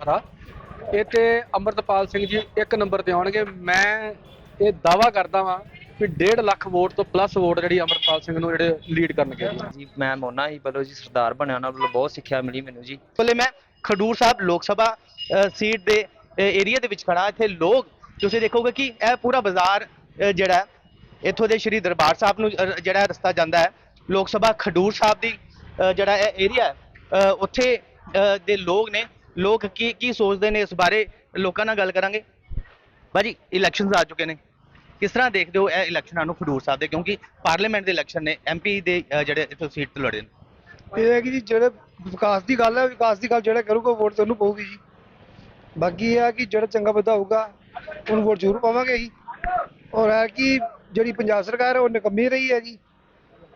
ਹਰਾ ਇਹ ਤੇ ਅਮਰਤਪਾਲ ਸਿੰਘ ਜੀ ਇੱਕ ਨੰਬਰ ਤੇ ਆਉਣਗੇ। ਮੈਂ ਇਹ ਦਾਵਾ ਕਰਦਾ ਵਾਂ ਕਿ 1.5 ਲੱਖ ਵੋਟ ਤੋਂ ਪਲੱਸ ਵੋਟ ਜਿਹੜੀ ਅਮਰਤਪਾਲ ਸਿੰਘ ਨੂੰ ਜਿਹੜੇ ਲੀਡ ਕਰਨਗੇ ਜੀ। ਮੈਂ ਮੋਨਾ ਹੀ ਬਲੋ ਜੀ ਸਰਦਾਰ ਬਣਿਆ ਉਹਨਾਂ ਵੱਲੋਂ ਬਹੁਤ ਸਿੱਖਿਆ ਮਿਲੀ ਮੈਨੂੰ ਜੀ। ਵੇਲੇ ਮੈਂ ਖਡੂਰ ਸਾਹਿਬ ਲੋਕ ਸਭਾ ਸੀਟ ਦੇ ਏਰੀਆ ਦੇ ਵਿੱਚ ਖੜਾ ਇੱਥੇ ਲੋਕ ਤੁਸੀਂ ਦੇਖੋਗੇ ਕਿ ਇਹ ਪੂਰਾ ਬਾਜ਼ਾਰ ਜਿਹੜਾ ਇੱਥੋਂ ਦੇ ਸ਼੍ਰੀ ਦਰਬਾਰ ਸਾਹਿਬ ਨੂੰ ਜਿਹੜਾ ਰਸਤਾ ਜਾਂਦਾ ਹੈ। ਲੋਕ ਸਭਾ ਖਡੂਰ ਸਾਹਿਬ ਦੀ ਜਿਹੜਾ ਇਹ ਏਰੀਆ ਉੱਥੇ ਦੇ ਲੋਕ ਨੇ ਲੋਕ ਕੀ ਕੀ ਸੋਚਦੇ ਨੇ ਇਸ ਬਾਰੇ ਲੋਕਾਂ ਨਾਲ ਗੱਲ ਕਰਾਂਗੇ? ਭਾਜੀ ਇਲੈਕਸ਼ਨਸ ਆ ਚੁੱਕੇ ਨੇ। ਕਿਸ ਤਰ੍ਹਾਂ ਦੇਖਦੇ ਹੋ ਇਹ ਇਲੈਕਸ਼ਨਾਂ ਨੂੰ ਖਡੂਰ ਸਾਹਿਬ ਦੇ? ਕਿਉਂਕਿ ਪਾਰਲੀਮੈਂਟ ਦੇ ਇਲੈਕਸ਼ਨ ਨੇ ਐਮਪੀ ਦੇ ਜਿਹੜੇ ਇੱਥੋਂ ਸੀਟ ਤੋਂ ਲੜੇ ਨੇ। ਇਹ ਹੈ ਕਿ ਜੀ ਜਿਹੜੇ ਵਿਕਾਸ ਦੀ ਗੱਲ ਹੈ, ਵਿਕਾਸ ਦੀ ਗੱਲ ਜਿਹੜਾ ਕਰੂਗਾ ਵੋਟ ਤੁਹਾਨੂੰ ਪਊਗੀ ਜੀ। ਬਾਕੀ ਇਹ ਹੈ ਕਿ ਜਿਹੜਾ ਚੰਗਾ ਬੰਦਾ ਹੋਊਗਾ, ਉਹਨੂੰ ਵੋਟ ਜ਼ਰੂਰ ਪਾਵਾਂਗੇ ਜੀ। ਔਰ ਹੈ ਕਿ ਜਿਹੜੀ ਪੰਜਾਬ ਸਰਕਾਰ ਹੈ, ਉਹ ਨਿਕੰਮੀ ਰਹੀ ਹੈ ਜੀ।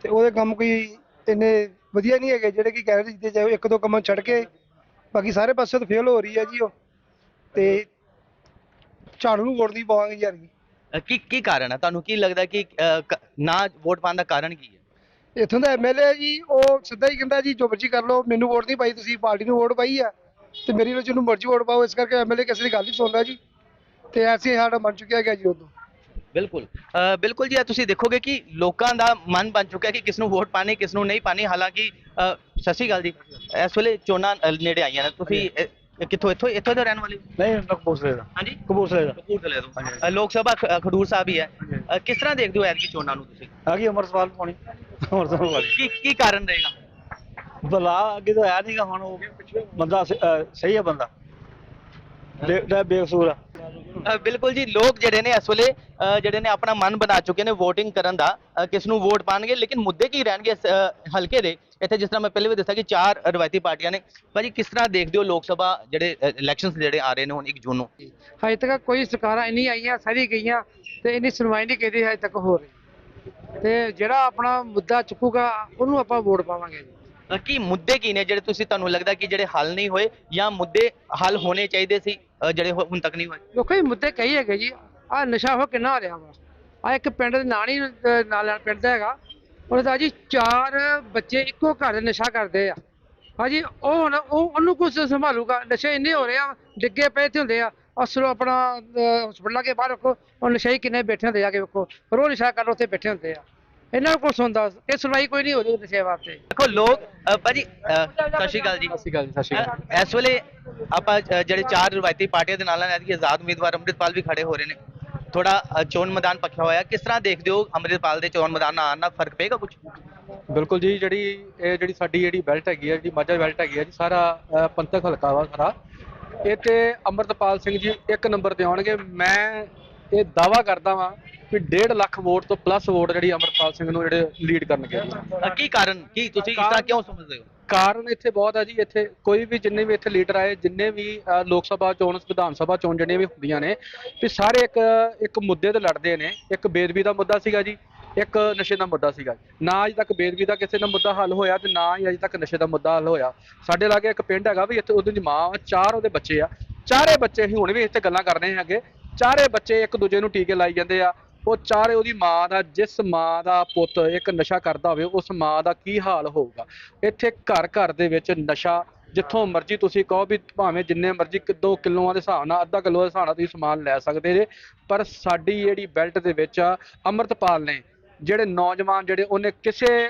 ਤੇ ਉਹਦੇ ਕੰਮ ਕੋਈ ਇੰਨੇ ਵਧੀਆ ਨਹੀਂ ਹੈਗੇ ਜਿਹੜੇ ਕਿ ਕਹਿ ਰਹੇ ਜਿੱਤੇ ਜਾਓ ਇੱਕ ਦੋ ਕੰਮ ਛੱਡ ਕੇ ਬਾਕੀ ਸਾਰੇ ਪਾਸੇ ਤੋਂ ਫੇਲ ਹੋ ਰਹੀ ਹੈ ਜੀ ਉਹ। ਤੇ ਝਾੜੂ ਨੂੰ ਵੋਟ ਨਹੀਂ ਪਾਵਾਂਗੇ ਯਾਰ ਜੀ ਅ, ਕੀ ਕੀ ਕਾਰਨ ਹੈ ਤੁਹਾਨੂੰ ਕੀ ਲੱਗਦਾ ਕਿ ਅ, ਕ- ਨਾ ਵੋਟ ਪਾਉਣ ਦਾ ਕਾਰਨ ਕੀ ਹੈ ਇੱਥੋਂ ਦਾ ਐਮਐਲਏ ਜੀ ਉਹ ਸਿੱਧਾ ਹੀ ਕਹਿੰਦਾ ਜੀ ਜੋ ਮਰਜ਼ੀ ਕਰ ਲਓ ਮੈਨੂੰ ਵੋਟ ਨਹੀਂ ਪਾਈ ਤੁਸੀਂ ਪਾਰਟੀ ਨੂੰ ਵੋਟ ਪਾਈ ਆ। ਤੇ ਮੇਰੀ ਵਿੱਚ ਉਹਨੂੰ ਮਰਜ਼ੀ ਵੋਟ ਪਾਓ ਇਸ ਕਰਕੇ ਐਮਐਲਏ ਕਿਸੇ ਦੀ ਗੱਲ ਨਹੀਂ ਸੁਣਦਾ ਜੀ। ਤੇ ਐਸੇ ਸਾਡਾ ਬਣ ਚੁੱਕਿਆ ਗਿਆ ਜੀ ਉਦੋਂ। ਬਿਲਕੁਲ। ਬਿਲਕੁਲ ਜੀ ਇਹ ਤੁਸੀਂ ਦੇਖੋਗੇ ਕਿ ਲੋਕਾਂ ਦਾ ਮਨ ਬਣ ਚੁੱਕਿਆ ਕਿ ਕਿਸ ਨੂੰ ਵੋਟ ਪਾਣੀ ਕਿਸ ਨੂੰ ਨਹੀਂ ਪਾਣੀ। ਹਾਲਾਂਕਿ ਸਤਿ ਸ਼੍ਰੀ ਅਕਾਲ ਜੀ। ਇਸ ਵੇਲੇ ਚੋਣਾਂ ਨੇੜੇ ਆਈਆਂ ਨੇ। ਤੁਸੀਂ ਕਿੱਥੋਂ ਇੱਥੋਂ ਇੱਥੋਂ ਦੇ ਰਹਿਣ ਵਾਲੇ? ਨਹੀਂ ਕਪੂਰਥਲੇ ਦਾ। ਹਾਂਜੀ? ਕਪੂਰਥਲੇ ਦਾ। ਕਪੂਰਥਲੇ ਤੋਂ। ਲੋਕ ਸਭਾ ਖਡੂਰ ਸਾਹਿਬ ਹੀ ਹੈ। ਕਿਸ ਤਰ੍ਹਾਂ ਦੇਖਦੇ ਹੋ ਐਤਕੀ ਚੋਣਾਂ ਨੂੰ ਤੁਸੀਂ? ਆ ਗਈ ਅਮਰਤਪਾਲ ਪਾਉਣੀ। ਅਮਰਤਪਾਲ ਵਾਲੀ ਕੀ ਕੀ ਕਾਰਨ ਰਹੇਗਾ? ਬਲਾ ਅੱਗੇ ਤਾਂ ਆਇਆ ਨਹੀਂਗਾ ਹੁਣ ਉਹ ਬੰਦਾ ਸਹੀ ਹੈ ਬੰਦਾ। ਬੇਕਸੂਰ ਆ। ਬਿਲਕੁਲ ਜੀ ਲੋਕ ਜਿਹੜੇ ਨੇ ਇਸ ਵੇਲੇ ਜਿਹੜੇ ਨੇ ਆਪਣਾ ਮਨ ਬਣਾ ਚੁੱਕੇ ਨੇ VOTING ਕਰਨ ਦਾ ਕਿਸ ਨੂੰ ਵੋਟ ਪਾਣਗੇ ਲੇਕਿਨ ਮੁੱਦੇ ਕੀ ਰਹਿਣਗੇ ਹਲਕੇ ਦੇ? ਇੱਥੇ ਜਿਸ ਤਰ੍ਹਾਂ ਮੈਂ ਪਹਿਲੇ ਵੀ ਦੱਸਿਆ ਕਿ ਚਾਰ ਰਵਾਇਤੀ ਪਾਰਟੀਆਂ ਨੇ। ਭਾਜੀ ਕਿਸ ਤਰ੍ਹਾਂ ਦੇਖਦੇ ਹੋ ਲੋਕ ਸਭਾ ਜਿਹੜੇ ਇਲੈਕਸ਼ਨਸ ਜਿਹੜੇ ਆ ਰਹੇ ਨੇ ਹੁਣ 1 ਜੂਨ ਨੂੰ? ਹਜੇ ਤੱਕ ਕੋਈ ਸਰਕਾਰਾਂ ਇੰਨੀ ਆਈਆਂ ਸਾਰੀ ਗਈਆਂ ਤੇ ਇੰਨੀ ਸੁਣਵਾਈ ਨਹੀਂ ਕੀਤੀ ਹਜੇ ਤੱਕ ਹੋ ਰਹੀ ਤੇ ਜਿਹੜਾ ਆਪਣਾ ਮੁੱਦਾ ਚੁੱਕੂਗਾ ਉਹਨੂੰ ਆਪਾਂ ਵੋਟ ਪਾਵਾਂਗੇ। ਜੀ ਕੀ ਮੁੱਦੇ ਕੀ ਨੇ ਜਿਹੜੇ ਤੁਸੀਂ ਤੁਹਾਨੂੰ ਲੱਗਦਾ ਕਿ ਜਿਹੜੇ ਹੱਲ ਨਹੀਂ ਹੋਏ ਜਾਂ ਮੁੱਦੇ ਹੱਲ ਹੋਣੇ ਚਾਹੀਦੇ ਸੀ? ਅ, ਜਿਹੜੇ ਹੋ- ਹੁਣ ਤੱਕ ਨਹੀਂ ਹੋਏ। ਲੋਕਾਂ ਇਹ ਮੁੱਦੇ ਕਈ ਹੈਗੇ ਜੀ। ਆ ਨਸ਼ਾ ਹੋ ਕਿੰਨਾ ਹੋ ਰਿਹਾ ਵਾ। ਆ ਇੱਕ ਪਿੰਡ ਦੇ ਨਾਲ ਹੀ ਅਹ, ਨਾਲ ਪਿੰਡ ਦਾ ਹੈਗਾ। ਉਹਦੇ ਦਾ ਜੀ ਚਾਰ ਬੱਚੇ ਇੱਕੋ ਘਰ ਦੇ ਨਸ਼ਾ ਕਰਦੇ ਆ। ਹਾਂਜੀ ਉਹ ਹੁਣ ਉਹ ਉਹਨੂੰ ਕੁਝ ਸੰਭਾਲੂਗਾ। ਨਸ਼ੇ ਇੰਨੇ ਹੋ ਰਹੇ ਆ ਡਿੱਗੇ ਪਏ ਤੇ ਹੁੰਦੇ ਆ। ਅਸਲ ਆਪਣਾ ਹਸਪਤਾਲਾਂ ਕੇ ਬਾਹਰ ਰੱਖੋ। ਉਹ ਨਸ਼ੇ ਕਿੰਨੇ ਬੈਠੇ ਹੁੰਦੇ ਆ ਕੇ ਵੇਖੋ। ਰੋਜ਼ ਨਸ਼ਾ ਕਰ ਉੱਥੇ ਬੈਠੇ ਹੁੰਦੇ ਆ। ਇਹਨਾਂ ਨੂੰ ਕੁਛ ਸੁਣਦਾ ਇਹ ਸੁਣਵਾਈ ਕੋਈ ਨਹੀਂ ਹੋ ਰਹੀ ਨਸ਼ੇ ਵਾਸਤੇ। ਦੇਖੋ ਲੋਕ ਅ, ਭਾਜੀ ਅ, ਸਤਿ ਸ਼੍ਰੀ ਅਕਾਲ ਜੀ। ਸਤਿ ਸ਼੍ਰੀ ਅਕਾਲ ਜੀ ਸਤਿ ਸ਼੍ਰੀ ਅਕਾਲ। ਅ, ਇਸ ਵੇਲੇ ਆਪਾਂ ਅ, ਜਿਹੜੇ ਚਾਰ ਰਵਾਇਤੀ ਪਾਰਟੀਆਂ ਦੇ ਨਾਲ ਨਾਲ ਐਤਕੀ ਆਜ਼ਾਦ ਉਮੀਦਵਾਰ ਅੰਮ੍ਰਿਤਪਾਲ ਵੀ ਖੜੇ ਹੋ ਰਹੇ ਨੇ। ਥੋੜਾ ਅ, ਚੋਣ ਮੈਦਾਨ ਪੱਖਿਆ ਹੋਇਆ। ਕਿਸ ਤਰ੍ਹਾਂ ਦੇਖਦੇ ਹੋ ਅੰਮ੍ਰਿਤਪਾਲ ਦੇ ਚੋਣ ਮੈਦਾਨ ਨਾਲ ਆਉਣ ਨਾਲ ਫ਼ਰਕ ਪਏਗਾ ਕੁਝ ਬਿਲਕੁਲ ਜੀ ਜਿਹੜੀ ਇਹ ਜਿਹੜੀ ਸਾਡੀ ਜਿਹੜੀ ਬੈਲਟ ਹੈਗੀ ਹੈ ਜਿਹੜੀ ਮਾਝਾ ਬੈਲਟ ਹੈਗੀ ਹੈ ਜੀ ਸਾਰਾ ਅਹ, ਪੰਥਕ ਹਲਕਾ ਵਾ ਸਾਰਾ। ਇਹ ਤੇ ਅਮਰਤਪਾਲ ਸਿੰਘ ਜੀ ਇੱਕ ਨੰਬਰ ਤੇ ਆਉਣਗੇ। ਮੈਂ ਇਹ ਦਾਵਾ ਕਰਦਾ ਵਾਂ ਕਿ 1.5 ਲੱਖ ਵੋਟ ਤੋਂ ਪਲੱਸ ਵੋਟ ਜਿਹੜੀ ਅਮਰਤਪਾਲ ਸਿੰਘ ਨੂੰ ਜਿਹੜੇ ਲੀਡ ਕਰਨਗੇ। ਅ, ਕੀ ਕਾਰਨ? ਕੀ ਤੁਸੀਂ ਇਸ ਤਰ੍ਹਾਂ ਕਿਉਂ ਸਮਝਦੇ ਹੋ? ਕਾਰਨ ਇੱਥੇ ਬਹੁਤ ਹੈ ਜੀ ਇੱਥੇ ਕੋਈ ਵੀ ਜਿੰਨੇ ਵੀ ਇੱਥੇ ਲੀਡਰ ਆਏ ਜਿੰਨੇ ਵੀ ਅਹ, ਲੋਕ ਸਭਾ ਚੋਣ ਵਿਧਾਨ ਸਭਾ ਚੋਣ ਜਿਹੜੀਆਂ ਵੀ ਹੁੰਦੀਆਂ ਨੇ ਵੀ ਸਾਰੇ ਇੱਕ ਇੱਕ ਮੁੱਦੇ ਤੇ ਲੜਦੇ ਨੇ। ਇੱਕ ਬੇਦਬੀ ਦਾ ਮੁੱਦਾ ਸੀਗਾ ਜੀ ਇੱਕ ਨਸ਼ੇ ਦਾ ਮੁੱਦਾ ਸੀਗਾ। ਨਾ ਅਜੇ ਤੱਕ ਬੇਦਬੀ ਦਾ ਕਿਸੇ ਦਾ ਮੁੱਦਾ ਹੱਲ ਹੋਇਆ ਤੇ ਨਾ ਹੀ ਅਜੇ ਤੱਕ ਨਸ਼ੇ ਦਾ ਮੁੱਦਾ ਹੱਲ ਹੋਇਆ। ਸਾਡੇ ਲਾਗੇ ਇੱਕ ਪਿੰਡ ਹੈਗਾ ਵੀ ਇੱਥੇ ਉਹਦੀ ਦੀ ਮਾਂ ਵਾ, ਚਾਰ ਉਹਦੇ ਬੱਚੇ ਆ। ਚਾਰੇ ਬੱਚੇ ਹੀ ਹੁਣ ਵੀ ਇੱਥੇ ਗੱਲਾਂ ਕਰ ਰਹੇ ਹੈਗੇ। ਚਾਰੇ ਬੱਚੇ ਇੱਕ ਦੂਜੇ ਨੂੰ ਟੀਕੇ ਲਾਈ ਜਾਂਦੇ ਆ। ਉਹ ਚਾਰੇ ਉਹਦੀ ਮਾਂ ਦਾ ਜਿਸ ਮਾਂ ਦਾ ਪੁੱਤ ਇੱਕ ਨਸ਼ਾ ਕਰਦਾ ਹੋਵੇ ਉਸ ਮਾਂ ਦਾ ਕੀ ਹਾਲ ਹੋਊਗਾ? ਇੱਥੇ ਘਰ ਘਰ ਦੇ ਵਿੱਚ ਨਸ਼ਾ ਜਿੱਥੋਂ ਮਰਜ਼ੀ ਤੁਸੀਂ ਕਹੋ ਵੀ ਭਾਵੇਂ ਜਿੰਨੇ ਮਰਜ਼ੀ ਕਿਦੋਂ ਕਿਲੋਆਂ ਦੇ ਹਿਸਾਬ ਨਾਲ ਅੱਧਾ ਕਿਲੋ ਦੇ ਹਿਸਾਬ ਨਾਲ ਤੁਸੀਂ ਸਮਾਨ ਲੈ ਸਕਦੇ ਜੇ ਪਰ ਸਾਡੀ ਜਿਹੜੀ ਬੈਲਟ ਦੇ ਵਿੱਚ ਆ, ਅੰਮ੍ਰਿਤਪਾਲ ਨੇ ਜਿਹੜੇ ਨੌਜਵਾਨ ਜਿਹੜੇ ਉਹਨੇ ਕਿਸੇ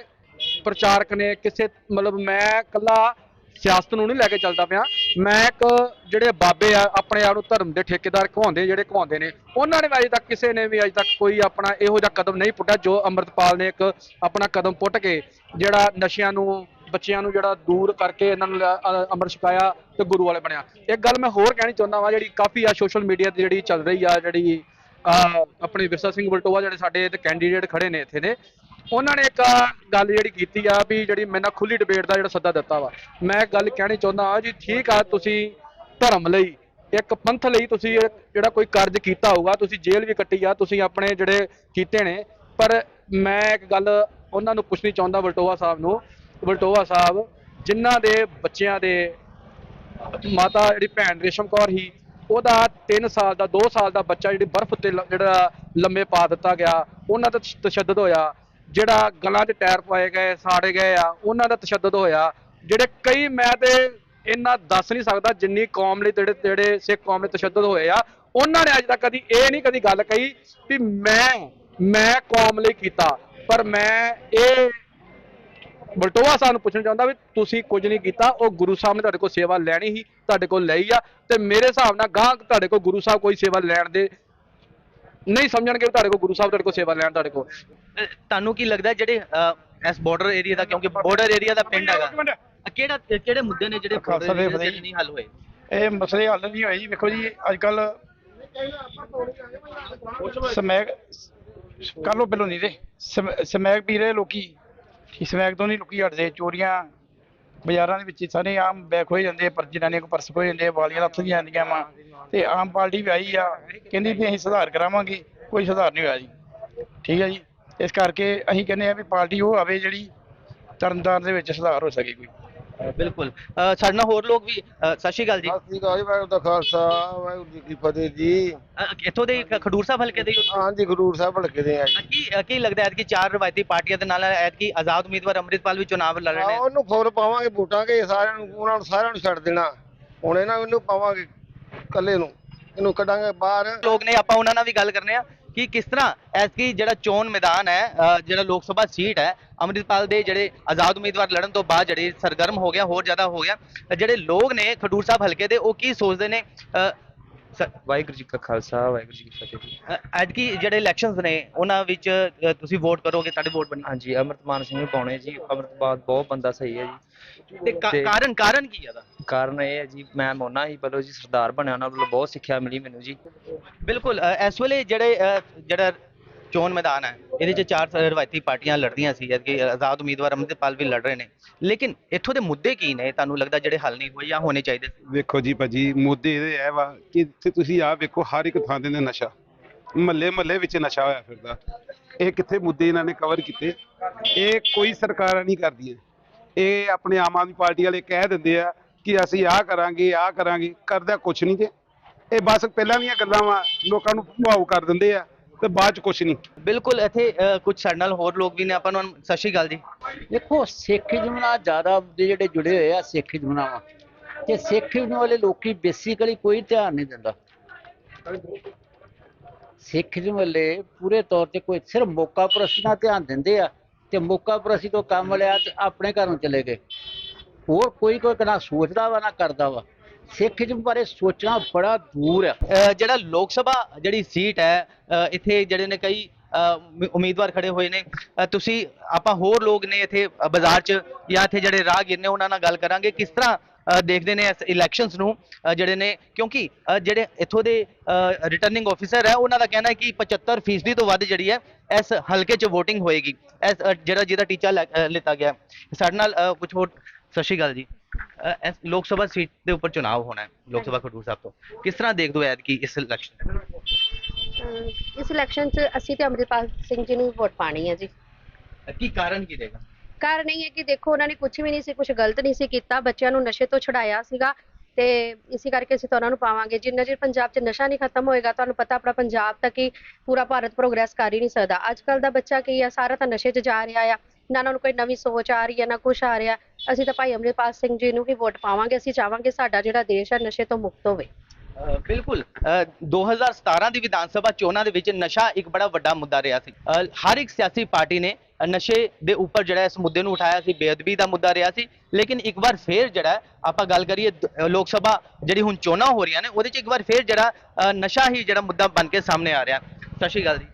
ਪ੍ਰਚਾਰਕ ਨੇ ਕਿਸੇ ਮਤਲਬ ਮੈਂ ਕੱਲਾ ਸਿਆਸਤ ਨੂੰ ਨਹੀਂ ਲੈ ਕੇ ਚੱਲਦਾ ਪਿਆ ਮੈਂ ਇੱਕ ਜਿਹੜੇ ਬਾਬੇ ਆ ਆਪਣੇ ਆਪ ਨੂੰ ਧਰਮ ਦੇ ਠੇਕੇਦਾਰ ਕਹਾਉਂਦੇ ਜਿਹੜੇ ਕਹਾਉਂਦੇ ਨੇ ਉਹਨਾਂ ਨੇ ਅਜੇ ਤੱਕ ਕਿਸੇ ਨੇ ਵੀ ਅਜੇ ਤੱਕ ਕੋਈ ਆਪਣਾ ਇਹੋ ਜਿਹਾ ਕਦਮ ਨਹੀਂ ਪੁੱਟਿਆ ਜੋ ਅੰਮ੍ਰਿਤਪਾਲ ਨੇ ਇੱਕ ਆਪਣਾ ਕਦਮ ਪੁੱਟ ਕੇ ਜਿਹੜਾ ਨਸ਼ਿਆਂ ਨੂੰ ਬੱਚਿਆਂ ਨੂੰ ਜਿਹੜਾ ਦੂਰ ਕਰਕੇ ਇਹਨਾਂ ਨੂੰ ਲਿਆ- ਅੰਮ੍ਰਿਤ ਛਕਾਇਆ ਤੇ ਗੁਰੂ ਵਾਲੇ ਬਣਿਆ। ਇੱਕ ਗੱਲ ਮੈਂ ਹੋਰ ਕਹਿਣੀ ਚਾਹੁੰਦਾ ਵਾਂ ਜਿਹੜੀ ਕਾਫੀ ਆ ਸੋਸ਼ਲ ਮੀਡੀਆ ਤੇ ਜਿਹੜੀ ਚੱਲ ਰਹੀ ਆ ਜਿਹੜੀ ਅ, ਆਪਣੇ ਵਿਰਸਾ ਸਿੰਘ ਬਲਟੋਆ ਜਿਹੜੇ ਸਾਡੇ ਤੇ ਕੈਂਡੀਡੇਟ ਖੜੇ ਨੇ ਇੱਥੇ ਦੇ ਉਹਨਾਂ ਨੇ ਇੱਕ ਗੱਲ ਜਿਹੜੀ ਕੀਤੀ ਆ ਵੀ ਜਿਹੜੀ ਮੇਰੇ ਨਾਲ ਖੁੱਲੀ ਡਿਬੇਟ ਦਾ ਜਿਹੜਾ ਸੱਦਾ ਦਿੱਤਾ ਵਾ। ਮੈਂ ਇੱਕ ਗੱਲ ਕਹਿਣੀ ਚਾਹੁੰਦਾ ਹਾਂ ਜੀ, ਠੀਕ ਆ ਤੁਸੀਂ ਧਰਮ ਲਈ, ਇੱਕ ਪੰਥ ਲਈ ਤੁਸੀਂ ਜਿਹੜਾ ਕੋਈ ਕਾਰਜ ਕੀਤਾ ਹੋਊਗਾ, ਤੁਸੀਂ ਜੇਲ੍ਹ ਵੀ ਕੱਟੀ ਆ, ਤੁਸੀਂ ਆਪਣੇ ਜਿਹੜੇ ਕੀਤੇ ਨੇ। ਪਰ ਮੈਂ ਇੱਕ ਗੱਲ ਉਹਨਾਂ ਨੂੰ ਪੁੱਛਣੀ ਚਾਹੁੰਦਾ ਬਲਟੋਆ ਸਾਹਿਬ ਨੂੰ ਬਲਟੋਆ ਸਾਹਿਬ, ਜਿਨ੍ਹਾਂ ਦੇ ਬੱਚਿਆਂ ਦੇ ਮਾਤਾ ਜਿਹੜੀ ਭੈਣ ਰੇਸ਼ਮ ਕੌਰ ਸੀ, ਉਹਦਾ 3 ਸਾਲ ਦਾ 2 ਸਾਲ ਦਾ ਬੱਚਾ ਜਿਹੜੀ ਬਰਫ਼ ਤੇ ਜਿਹੜਾ ਲੰਮੇ ਪਾ ਦਿੱਤਾ ਗਿਆ, ਉਹਨਾਂ ਦਾ ਤਸ਼ੱਦਦ ਹੋਇਆ। ਜਿਹੜਾ ਗਲਾਂ 'ਚ ਟਾਇਰ ਪਾਏ ਗਏ, ਸਾੜੇ ਗਏ ਆ, ਉਹਨਾਂ ਦਾ ਤਸ਼ੱਦਦ ਹੋਇਆ। ਜਿਹੜੇ ਕਈ ਮੈਂ ਤੇ ਇੰਨਾ ਦੱਸ ਨਹੀਂ ਸਕਦਾ ਜਿੰਨੀ ਕੌਮ ਲਈ ਜਿਹੜੇ ਜਿਹੜੇ ਸਿੱਖ ਕੌਮ ਲਈ ਤਸ਼ੱਦਦ ਹੋਏ ਆ, ਉਹਨਾਂ ਨੇ ਅੱਜ ਤੱਕ ਕਦੀ ਇਹ ਨਹੀਂ ਕਦੀ ਗੱਲ ਕਹੀ ਵੀ ਮੈਂ ਮੈਂ ਕੌਮ ਲਈ ਕੀਤਾ। ਪਰ ਮੈਂ ਇਹ ਬਲਟੋਆ ਸਾਹਿਬ ਨੂੰ ਪੁੱਛਣਾ ਚਾਹੁੰਦਾ ਵੀ ਤੁਸੀਂ ਕੁਝ ਨਹੀਂ ਕੀਤਾ, ਉਹ ਗੁਰੂ ਸਾਹਿਬ ਨੇ ਤੁਹਾਡੇ ਕੋਲ ਸੇਵਾ ਲੈਣੀ ਸੀ ਤੁਹਾਡੇ ਕੋਲ ਲਈ ਆ ਤੇ ਮੇਰੇ ਹਿਸਾਬ ਨਾਲ ਗਾਹਕ ਤੁਹਾਡੇ ਕੋਲ ਗੁਰੂ ਸਾਹਿਬ ਕੋਈ ਸੇਵਾ ਲੈਣ ਦੇ ਨਹੀਂ ਸਮਝਣਗੇ ਵੀ ਤੁਹਾਡੇ ਕੋਲ ਗੁਰੂ ਸਾਹਿਬ ਤੁਹਾਡੇ ਕੋਲ ਸੇਵਾ ਲੈਣ ਤੁਹਾਡੇ ਕੋਲ। ਤੁਹਾਨੂੰ ਕੀ ਲੱਗਦਾ ਜਿਹੜੇ ਇਸ ਬਾਰਡਰ ਏਰੀਆ ਦਾ ਕਿਉਂਕਿ ਬਾਰਡਰ ਏਰੀਆ ਦਾ ਪਿੰਡ ਹੈਗਾ। ਕਿਹੜਾ ਕਿਹੜੇ ਮੁੱਦੇ ਨੇ ਜਿਹੜੇ ਖਾਲਸਾ border area ਵੇਖਦੇ ਦੇ ਨਹੀਂ ਹੱਲ ਹੋਏ? ਇਹ ਮਸਲੇ ਹੱਲ ਨਹੀਂ ਹੋਏ ਜੀ। ਵੇਖੋ ਜੀ ਅੱਜ ਕੱਲ ਸਮੈਕ ਕੱਲੋਂ ਪਹਿਲੋਂ ਨਹੀਂ ਦੇ ਸਮੈ- ਸਮੈਕ ਪੀ ਰਹੇ ਲੋਕੀ। ਕਿ ਸਮੈਕ ਤੋਂ ਨਹੀਂ ਲੋਕੀ ਹਟਦੇ। ਚੋਰੀਆਂ ਬਾਜ਼ਾਰਾਂ ਦੇ ਵਿੱਚ ਸਾਰੇ ਆਮ ਬੈਕ ਹੋਏ ਜਾਂਦੇ ਪਰ ਜਨਾਨੀਆਂ ਕੋ ਪਰਸ ਹੋਏ ਜਾਂਦੇ ਵਾਲੀਆਂ ਲੱਥ ਜਾਂਦੀਆਂ ਵਾ। ਤੇ ਆਮ ਪਾਰਟੀ ਵੀ ਆਈ ਆ, ਕਹਿੰਦੀ ਵੀ ਅਸੀਂ ਸੁਧਾਰ ਕਰਾਵਾਂਗੇ, ਕੋਈ ਸੁਧਾਰ ਨਹੀਂ ਹੋਇਆ ਜੀ। ਠੀਕ ਹੈ ਜੀ? ਇਸ ਕਰਕੇ ਅਸੀਂ ਕਹਿੰਦੇ ਆ ਵੀ ਪਾਰਟੀ ਉਹ ਆਵੇ ਜਿਹੜੀ ਤਰਨਤਾਰਨ ਦੇ ਵਿੱਚ ਸੁਧਾਰ ਹੋ ਸਕੇ ਕੋਈ। ਬਿਲਕੁਲ। ਅ, ਸਾਡੇ ਨਾਲ ਹੋਰ ਲੋਕ ਵੀ ਅ, ਸਤਿ ਸ਼੍ਰੀ ਅਕਾਲ ਜੀ। ਸਤਿ ਸ੍ਰੀ ਅਕਾਲ ਜੀ ਵਾਹਿਗੁਰੂ ਦਾ ਖਾਲਸਾ ਵਾਹਿਗੁਰੂ ਜੀ ਕੀ ਫਤਿਹ ਜੀ। ਅ, ਇੱਥੋਂ ਦੇ ਖ- ਖਡੂਰ ਸਾਹਿਬ ਹਲਕੇ ਦੇ ਹੀ ਹੋ? ਹਾਂਜੀ ਖਡੂਰ ਸਾਹਿਬ ਹਲਕੇ ਦੇ ਆ ਜੀ। ਅ, ਕੀ ਅ, ਕੀ ਲੱਗਦਾ ਹੈ ਕਿ ਚਾਰ ਰਵਾਇਤੀ ਪਾਰਟੀਆਂ ਦੇ ਨਾਲ ਐਤਕੀ ਆਜ਼ਾਦ ਉਮੀਦਵਾਰ ਅੰਮ੍ਰਿਤਪਾਲ ਵੀ ਚੁਣਾਵ ਲੜ ਰਹੇ ਆਹ, ਨੇ ਉਹਨੂੰ ਫੁੱਲ ਪਾਵਾਂਗੇ ਵੋਟਾਂਗੇ ਸਾਰਿਆਂ ਨੂੰ ਉਹਨਾਂ ਨੂੰ ਸਾਰਿਆਂ ਨੂੰ ਛੱਡ ਦੇਣਾ। ਹੁਣ ਇਹਨਾਂ ਨੂੰ ਪਾਵਾਂਗੇ ਕੱਲੇ ਨੂੰ ਇਹਨੂੰ ਕੱਢਾਂਗੇ ਬਾਹਰ। ਲੋਕ ਨੇ ਆਪਾਂ ਉਹਨਾਂ ਨਾਲ ਵੀ ਗੱਲ ਕਰਨੇ ਆ। ਕਿ ਕਿਸ ਤਰ੍ਹਾਂ ਐਤਕੀ ਜਿਹੜਾ ਚੋਣ ਮੈਦਾਨ ਹੈ ਜਿਹੜਾ ਲੋਕ ਸਭਾ ਸੀਟ ਹੈ ਅੰਮ੍ਰਿਤਪਾਲ ਦੇ ਜਿਹੜੇ ਆਜ਼ਾਦ ਉਮੀਦਵਾਰ ਲੜਨ ਤੋਂ ਬਾਅਦ ਜਿਹੜੇ ਸਰਗਰਮ ਹੋ ਗਿਆ ਹੋਰ ਜ਼ਿਆਦਾ ਹੋ ਗਿਆ ਜਿਹੜੇ ਲੋਕ ਨੇ ਖਡੂਰ ਸਾਹਿਬ ਹਲਕੇ ਦੇ ਉਹ ਕੀ ਸੋਚਦੇ ਨੇ? ਵਾਹਿਗੁਰੂ ਜੀ ਕਾ ਖਾਲਸਾ ਵਾਹਿਗੁਰੂ ਜੀ ਕੀ ਫਤਿਹ ਜੀ। ਅ, ਐਤਕੀ ਜਿਹੜੇ ਇਲੈਕਸ਼ਨਸ ਨੇ ਉਹਨਾਂ ਵਿੱਚ ਤੁਸੀਂ ਵੋਟ ਕਰੋਗੇ ਤੁਹਾਡੀ ਵੋਟ ਬਣੀ। ਹਾਂਜੀ ਅਮਰਤਮਾਨ ਸਿੰਘ ਪਾਉਣੇ ਜੀ ਅਮਰਤਪਾਲ ਬਹੁਤ ਬੰਦਾ ਸਹੀ ਹੈ ਜੀ। ਤੇ ਕਾ- ਤੇ- ਕਾਰਨ ਕਾਰਨ ਕੀ ਹੈ ਦਾ ਕਾਰਨ ਇਹ ਹੈ ਜੀ ਮੈਂ ਮੋਨਾ ਹੀ ਬਲੋ ਜੀ ਸਰਦਾਰ ਬਣਿਆ ਉਹਨਾਂ ਵੱਲੋਂ ਬਹੁਤ ਸਿੱਖਿਆ ਮਿਲੀ ਮੈਨੂੰ ਜੀ। ਬਿਲਕੁਲ ਅ, ਇਸ ਵੇਲੇ ਜਿਹੜੇ ਅ, ਜਿਹੜਾ ਚੋਣ ਮੈਦਾਨ ਹੈ ਇਹਦੇ 'ਚ ਚਾਰ ਸ- ਰਵਾਇਤੀ ਪਾਰਟੀਆਂ ਲੜਦੀਆਂ ਸੀ ਜਦ ਕਿ ਆਜ਼ਾਦ ਉਮੀਦਵਾਰ ਅੰਮ੍ਰਿਤਪਾਲ ਵੀ ਲੜ ਰਹੇ ਨੇ। ਲੇਕਿਨ ਇੱਥੋਂ ਦੇ ਮੁੱਦੇ ਕੀ ਨੇ ਤੁਹਾਨੂੰ ਲੱਗਦਾ ਜਿਹੜੇ ਹੱਲ ਨਹੀਂ ਹੋਏ ਜਾਂ ਹੋਣੇ ਚਾਹੀਦੇ ਸੀ? ਵੇਖੋ ਜੀ ਭਾਜੀ ਮੁੱਦੇ ਇਹਦੇ ਇਹ ਵਾ ਕਿ ਇੱਥੇ ਤੁਸੀਂ ਆਪ ਵੇਖੋ ਹਰ ਇੱਕ ਥਾਂ ਤੇ ਨੇ ਨਸ਼ਾ ਮਹੱਲੇ ਮਹੱਲੇ ਵਿੱਚ ਨਸ਼ਾ ਹੋਇਆ ਫਿਰਦਾ। ਇਹ ਕਿੱਥੇ ਮੁੱਦੇ ਇਹਨਾਂ ਨੇ ਕਵਰ ਕੀਤੇ? ਇਹ ਕੋਈ ਸਰਕਾਰਾਂ ਨਹੀਂ ਕਰਦੀਆਂ। ਇਹ ਆਪਣੇ ਆਮ ਆਦਮੀ ਪਾਰਟੀ ਵਾਲੇ ਕਹਿ ਦਿੰਦੇ ਆ ਕਿ ਅਸੀਂ ਆਹ ਕਰਾਂਗੇ ਆਹ ਕਰਾਂਗੇ ਕਰਦਾ ਕੁਛ ਨਹੀਂ ਤੇ ਇਹ ਬਸ ਪਹਿਲਾਂ ਦੀਆਂ ਗੱਲਾਂ ਵਾ ਲੋਕਾਂ ਨੂੰ ਭਾਵ ਕਰ ਦਿੰਦੇ ਆ ਤੇ ਬਾਅਦ ਚ ਕੁਛ ਨਹੀਂ। ਬਿਲਕੁਲ ਇੱਥੇ ਕੁਝ ਸਾਡੇ ਨਾਲ ਹੋਰ ਲੋਕ ਵੀ ਨੇ ਆਪਾਂ ਨੂੰ ਸਤਿ ਸ਼੍ਰੀ ਅਕਾਲ ਜੀ। ਦੇਖੋ ਸਿੱਖੀਜ਼ਮ ਨਾਲ ਜ਼ਿਆਦਾ ਜਿਹੜੇ ਜੁੜੇ ਹੋਏ ਆ ਸਿੱਖੀਜ਼ਮ ਨਾਲ। ਵਾ ਤੇ ਸਿੱਖੀਜ਼ਮ ਵਾਲੇ ਲੋਕੀ ਬੇਸਿਕਲੀ ਕੋਈ ਧਿਆਨ ਨਹੀਂ ਦਿੰਦਾ। ਸਿੱਖੀਜ਼ਮ ਵਾਲੇ ਪੂਰੇ ਤੌਰ ਤੇ ਕੋਈ ਸਿਰਫ ਮੌਕਾ ਪ੍ਰਸਤੀ ਨਾਲ ਧਿਆਨ ਦਿੰਦੇ ਆ। ਤੇ ਮੌਕਾ ਪ੍ਰਸਤੀ ਤੋਂ ਕੰਮ ਲਿਆ ਤੇ ਆਪਣੇ ਘਰ ਨੂੰ ਚਲੇ ਗਏ। ਹੋਰ ਕੋਈ ਕੋਈ ਨਾ ਸੋਚਦਾ ਵਾ ਨਾ ਕਰਦਾ ਵਾ। ਸਿੱਖ ਸਿੱਖੀਜ਼ਮ ਬਾਰੇ ਸੋਚਣਾ ਬੜਾ ਦੂਰ ਹੈ ਅ, ਜਿਹੜਾ ਲੋਕ ਸਭਾ ਜਿਹੜੀ ਸੀਟ ਹੈ ਅ, ਇੱਥੇ ਜਿਹੜੇ ਨੇ ਕਈ ਅ, ਉਮੀਦਵਾਰ ਖੜੇ ਹੋਏ ਨੇ ਤੁਸੀਂ ਆਪਾਂ ਹੋਰ ਲੋਕ ਨੇ ਇੱਥੇ ਬਾਜ਼ਾਰ 'ਚ ਜਾਂ ਇੱਥੇ ਜਿਹੜੇ ਰਾਹਗੀਰ ਨੇ ਉਹਨਾਂ ਨਾਲ ਗੱਲ ਕਰਾਂਗੇ। ਕਿਸ ਤਰ੍ਹਾਂ ਦੇਖਦੇ ਨੇ ਇਸ ਇਲੈਕਸ਼ਨਸ ਨੂੰ ਜਿਹੜੇ ਨੇ ਕਿਉਂਕਿ ਜਿਹੜੇ ਇੱਥੋਂ ਦੇ ਰਿਟਰਨਿੰਗ ਆਫੀਸਰ ਹੈ ਉਹਨਾਂ ਦਾ ਕਹਿਣਾ ਹੈ ਕਿ 75% ਫੀਸਦੀ ਤੋਂ ਵੱਧ ਜਿਹੜੀ ਹੈ ਇਸ ਹਲਕੇ 'ਚ VOTING ਹੋਏਗੀ। ਇਸ ਜਿਹੜਾ ਜਿਹਦਾ ਟੀਚਾ ਲਿੱਤਾ ਗਿਆ। ਸਾਡੇ ਨਾਲ ਕੁਝ ਹੋਰ ਸਤਿ ਸ਼੍ਰੀ ਅਕਾਲ ਜੀ। ਇਸ ਲੋਕ ਸਭਾ ਸੀਟ ਦੇ ਉੱਪਰ ਚੁਣਾਵ ਹੋਣਾ ਹੈ ਲੋਕ ਸਭਾ ਖਡੂਰ ਸਾਹਿਬ ਤੋਂ। ਕਿਸ ਤਰ੍ਹਾਂ ਦੇਖਦੇ ਹੋ ਐਤਕੀ ਇਸ ਇਲੈਕਸ਼ਨ ਇਸ ਇਲੈਕਸ਼ਨ 'ਚ ਅਸੀਂ ਤੇ ਅੰਮ੍ਰਿਤਪਾਲ ਸਿੰਘ ਜੀ ਨੂੰ ਵੋਟ ਪਾਣੀ ਹੈ ਜੀ। ਕੀ ਕਾਰਨ ਕੀ ਰਹੇਗਾ? ਕਾਰਨ ਇਹ ਹੈ ਕਿ ਦੇਖੋ ਉਹਨਾਂ ਨੇ ਕੁਝ ਵੀ ਨਹੀਂ ਸੀ ਕੁਝ ਗਲਤ ਨਹੀਂ ਸੀ ਕੀਤਾ। ਬੱਚਿਆਂ ਨੂੰ ਨਸ਼ੇ ਤੋਂ ਛੁਡਾਇਆ ਸੀਗਾ ਤੇ ਇਸੇ ਕਰਕੇ ਅਸੀਂ ਤਾਂ ਉਹਨਾਂ ਨੂੰ ਪਾਵਾਂਗੇ। ਜਿੰਨਾ ਚਿਰ ਪੰਜਾਬ 'ਚ ਨਸ਼ਾ ਨਹੀਂ ਖਤਮ ਹੋਏਗਾ ਤੁਹਾਨੂੰ ਪਤਾ ਆਪਣਾ ਪੰਜਾਬ ਤੱਕ ਹੀ ਪੂਰਾ ਭਾਰਤ ਪ੍ਰੋਗਰੈਸ ਕਰ ਹੀ ਨਹੀਂ ਸਕਦਾ। ਅੱਜ ਕੱਲ ਦਾ ਬੱਚਾ ਕੀ ਆ ਸਾਰਾ ਤਾਂ ਨਸ਼ੇ 'ਚ ਜਾ ਰਿਹਾ ਆ। ਨਾ ਉਹਨਾਂ ਨੂੰ ਕੋਈ ਨਵੀਂ ਸੋਚ ਆ ਰਹੀ ਹੈ ਨਾ ਕੁਝ ਆ ਰਿਹਾ। ਅਸੀਂ ਤਾਂ ਭਾਈ ਅੰਮ੍ਰਿਤਪਾਲ ਸਿੰਘ ਜੀ ਨੂੰ ਹੀ ਵੋਟ ਪਾਵਾਂਗੇ ਅਸੀਂ ਚਾਹਾਂਗੇ ਸਾਡਾ ਜਿਹੜਾ ਦੇਸ਼ ਹੈ ਨਸ਼ੇ ਤੋਂ ਮੁਕਤ ਹੋਵੇ। ਅ, ਬਿਲਕੁਲ। ਅ, 2017 ਦੀ ਵਿਧਾਨ ਸਭਾ ਚੋਣਾਂ ਦੇ ਵਿੱਚ ਨਸ਼ਾ ਇੱਕ ਬੜਾ ਵੱਡਾ ਮੁੱਦਾ ਰਿਹਾ ਸੀ। ਹਰ ਇੱਕ ਸਿਆਸੀ ਪਾਰਟੀ ਨੇ ਨਸ਼ੇ ਦੇ ਉੱਪਰ ਜਿਹੜਾ ਇਸ ਮੁੱਦੇ ਨੂੰ ਉਠਾਇਆ ਸੀ ਬੇਅਦਬੀ ਦਾ ਮੁੱਦਾ ਰਿਹਾ ਸੀ। ਲੇਕਿਨ ਇੱਕ ਵਾਰ ਫੇਰ ਜਿਹੜਾ ਆਪਾਂ ਗੱਲ ਕਰੀਏ ਲੋਕ ਸਭਾ ਜਿਹੜੀ ਹੁਣ ਚੋਣਾਂ ਹੋ ਰਹੀਆਂ ਨੇ ਉਹਦੇ 'ਚ ਇੱਕ ਵਾਰ ਫੇਰ ਜਿਹੜਾ ਨਸ਼ਾ ਹੀ ਜਿਹੜਾ ਮੁੱਦਾ ਬਣ ਕੇ ਸਾਹਮਣੇ ਆ ਰਿਹਾ। ਸਤਿ ਸ਼੍ਰੀ ਅਕਾਲ ਜੀ।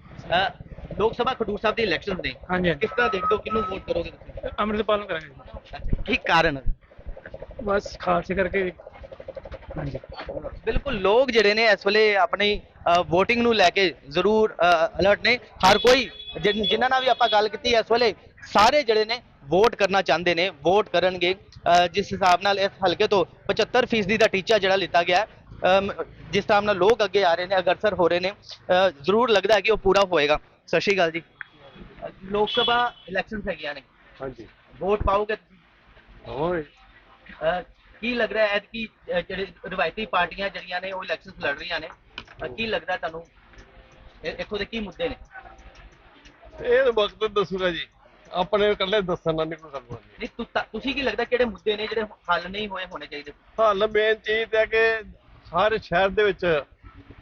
ਲੋਕ ਸਭਾ ਖਡੂਰ ਸਾਹਿਬ ਦੇ ਇਲੈਕਸ਼ਨਸ ਨੇ ਕਿਸ ਤਰ੍ਹਾਂ ਦੇਖਦੇ ਹੋ ਕਿਹਨੂੰ ਵੋਟ ਕਰੋਗੇ ਤੁਸੀਂ? ਅੰਮ੍ਰਿਤਪਾਲ ਨੂੰ ਕਰਾਂਗੇ ਕੀ ਕਾਰਨ ਬਸ ਖਾਲਸੇ ਕਰਕੇ ਬਿਲਕੁਲ ਲੋਕ ਜਿਹੜੇ ਨੇ ਇਸ ਵੇਲੇ ਆਪਣੀ VOTING ਨੂੰ ਲੈ ਕੇ ਜ਼ਰੂਰ ਅਲਰਟ ਨੇ। ਹਰ ਕੋਈ ਜਿਨ- ਜਿਨ੍ਹਾਂ ਨਾਲ ਵੀ ਆਪਾਂ ਗੱਲ ਕੀਤੀ ਇਸ ਵੇਲੇ ਸਾਰੇ ਜਿਹੜੇ ਨੇ ਵੋਟ ਕਰਨਾ ਚਾਹੁੰਦੇ ਨੇ ਵੋਟ ਕਰਨਗੇ। ਜਿਸ ਹਿਸਾਬ ਨਾਲ ਇਸ ਹਲਕੇ ਤੋਂ 75% ਫੀਸਦੀ ਦਾ ਟੀਚਾ ਜਿਹੜਾ ਲਿੱਤਾ ਗਿਆ ਜਿਸ ਹਿਸਾਬ ਨਾਲ ਲੋਕ ਅੱਗੇ ਆ ਰਹੇ ਨੇ ਅਗਰਸਰ ਹੋ ਰਹੇ ਨੇ ਜ਼ਰੂਰ ਲੱਗਦਾ ਹੈ ਕਿ ਉਹ ਪੂਰਾ ਹੋਏਗਾ। ਸਤਿ ਸ਼੍ਰੀ ਅਕਾਲ ਜੀ। ਲੋਕ ਸਭਾ ਇਲੈਕਸ਼ਨਸ ਹੈਗੀਆਂ ਨੇ। ਹਾਂਜੀ। ਵੋਟ ਪਾਓਗੇ ਤੁਸੀਂ? ਹੋਰ ਕੀ ਲੱਗ ਰਿਹਾ ਹੈ? ਕਿ ਜਿਹੜੇ ਰਵਾਇਤੀ ਪਾਰਟੀਆਂ ਜਿਹੜੀਆਂ ਨੇ ਉਹ ਇਲੈਕਸ਼ਨਸ ਲੜ ਰਹੀਆਂ ਨੇ। ਕੀ ਲੱਗਦਾ ਤੁਹਾਨੂੰ? ਇੱਥੋਂ ਦੇ ਕੀ ਮੁੱਦੇ ਨੇ? ਇਹ ਵਕਤ ਦੱਸੂਗਾ ਜੀ। ਆਪਣੇ ਇਕੱਲੇ ਦੱਸਣ ਨਾਲ ਨਹੀਂ ਕੋਈ ਗੱਲ ਨਹੀਂ ਤੁਸੀਂ ਕੀ ਲੱਗਦਾ ਕਿਹੜੇ ਮੁੱਦੇ ਨੇ ਜਿਹੜੇ ਹੱਲ ਨਹੀਂ ਹੋਏ ਹੋਣੇ ਚਾਹੀਦੇ? ਹੱਲ ਮੇਨ ਚੀਜ਼ ਹੈ ਕਿ ਸਾਰੇ ਸ਼ਹਿਰ ਦੇ ਵਿੱਚ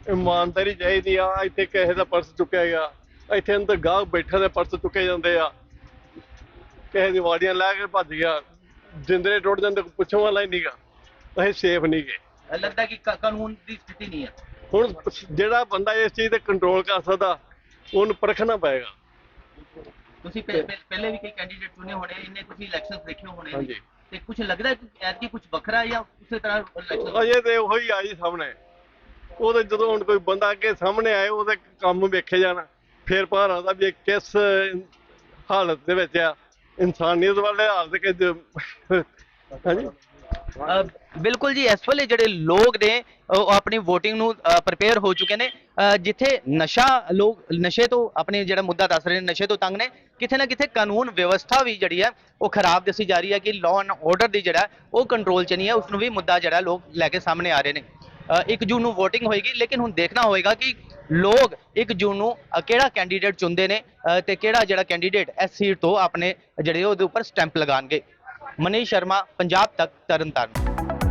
ਇਮਾਨਦਾਰੀ ਚਾਹੀਦੀ ਆ। ਇੱਥੇ ਕਿਸੇ ਦਾ ਪਰਸ ਚੁੱਕਿਆ ਗਿਆ। ਇੱਥੇ ਅੰਦਰ ਗਾਹਕ ਬੈਠੇ ਦੇ ਪਰਸ ਚੁੱਕੇ ਜਾਂਦੇ ਆ। ਕਿਸੇ ਦੀ ਵਾੜੀਆਂ ਲੈ ਕੇ ਭੱਜ ਗਿਆ। ਜਿੰਦਰੇ ਟੁੱਟ ਜਾਂਦੇ ਪੁੱਛਣ ਵਾਲਾ ਹੀ ਨਹੀਂਗਾ ਅਸੀਂ ਸੇਫ ਨਹੀਂ ਗਏ ਲੱਗਦਾ ਕਿ ਕਾਨੂੰਨ ਦੀ ਸਥਿਤੀ ਨਹੀਂ ਹੈ। ਹੁਣ ਜਿਹੜਾ ਬੰਦਾ ਇਸ ਚੀਜ਼ ਤੇ ਕੰਟਰੋਲ ਕਰ ਸਕਦਾ ਉਹਨੂੰ ਪਰਖਣਾ ਪਏਗਾ। ਤੁਸੀਂ ਪਹਿ- ਪਹਿ- ਪਹਿਲੇ ਵੀ ਕਈ ਕੈਂਡੀਡੇਟ ਚੁਣੇ ਹੋਣੇ ਇੰਨੇ ਤੁਸੀਂ ਇਲੈਕਸ਼ਨਸ ਦੇਖੇ ਹੋਣੇ। ਹਾਂਜੀ। ਤੇ ਕੁਝ ਲੱਗਦਾ ਕਿ ਐਤਕੀ ਕੁਝ ਵੱਖਰਾ ਜਾਂ ਉਸੇ ਤਰ੍ਹਾਂ ਇਲੈਕਸ਼ਨ ਅਜੇ ਤੇ ਉਹੀ ਆ ਜੀ ਸਾਹਮਣੇ। ਉਹਦੇ ਜਦੋਂ ਹੁਣ ਕੋਈ ਬੰਦਾ ਅੱਗੇ ਸਾਹਮਣੇ ਆਏ ਉਹਦੇ ਕੰਮ ਵੇਖੇ ਜਾਣ। ਫਿਰ ਪਤਾ ਲੱਗਦਾ ਵੀ ਕਿਸ ਹਾਲਤ ਦੇ ਵਿੱਚ ਆ। ਇਨਸਾਨੀਅਤ ਵਾਲੇ ਹਾਲਤ ਕਿ ਹਾਂਜੀ। ਅ, ਬਿਲਕੁਲ ਜੀ ਇਸ ਵੇਲੇ ਜਿਹੜੇ ਲੋਕ ਨੇ ਉਹ ਆਪਣੀ VOTING ਨੂੰ ਪ੍ਰਪੇਅਰ ਹੋ ਚੁੱਕੇ ਨੇ। ਅ, ਜਿੱਥੇ ਨਸ਼ਾ ਲੋਕ ਨਸ਼ੇ ਤੋਂ ਆਪਣੇ ਜਿਹੜਾ ਮੁੱਦਾ ਦੱਸ ਰਹੇ ਨੇ ਨਸ਼ੇ ਤੋਂ ਤੰਗ ਨੇ ਕਿਥੇ ਨਾ ਕਿਥੇ ਕਾਨੂੰਨ ਵਿਵਸਥਾ ਵੀ ਜਿਹੜੀ ਹੈ ਉਹ ਖਰਾਬ ਦੱਸੀ ਜਾ ਰਹੀ ਹੈ ਕਿ ਲਾਅ ਐਂਡ ਆਰਡਰ ਦੀ ਜਿਹੜਾ ਉਹ ਕੰਟਰੋਲ 'ਚ ਨਹੀਂ ਹੈ ਉਸ ਨੂੰ ਵੀ ਮੁੱਦਾ ਜਿਹੜਾ ਲੋਕ ਲੈ ਕੇ ਸਾਹਮਣੇ ਆ ਰਹੇ ਨੇ। ਅ, 1 ਜੂਨ ਨੂੰ VOTING ਹੋਏਗੀ ਲੇਕਿਨ ਹੁਣ ਦੇਖਣਾ ਹੋਏਗਾ ਕਿ ਲੋਕ 1 ਜੂਨ ਨੂੰ ਕਿਹੜਾ ਕੈਂਡੀਡੇਟ ਚੁਣਦੇ ਨੇ ਅ, ਤੇ ਕਿਹੜਾ ਜਿਹੜਾ ਕੈਂਡੀਡੇਟ ਇਸ ਸੀਟ ਤੋਂ ਆਪਣੇ ਜਿਹੜੇ ਉਹਦੇ ਉੱਪਰ ਸਟੈਂਪ ਲਗਾਣਗੇ ਮਨੀਸ਼ ਸ਼ਰਮਾ ਪੰਜਾਬ ਤੱਕ ਤਰਨਤਾਰਨ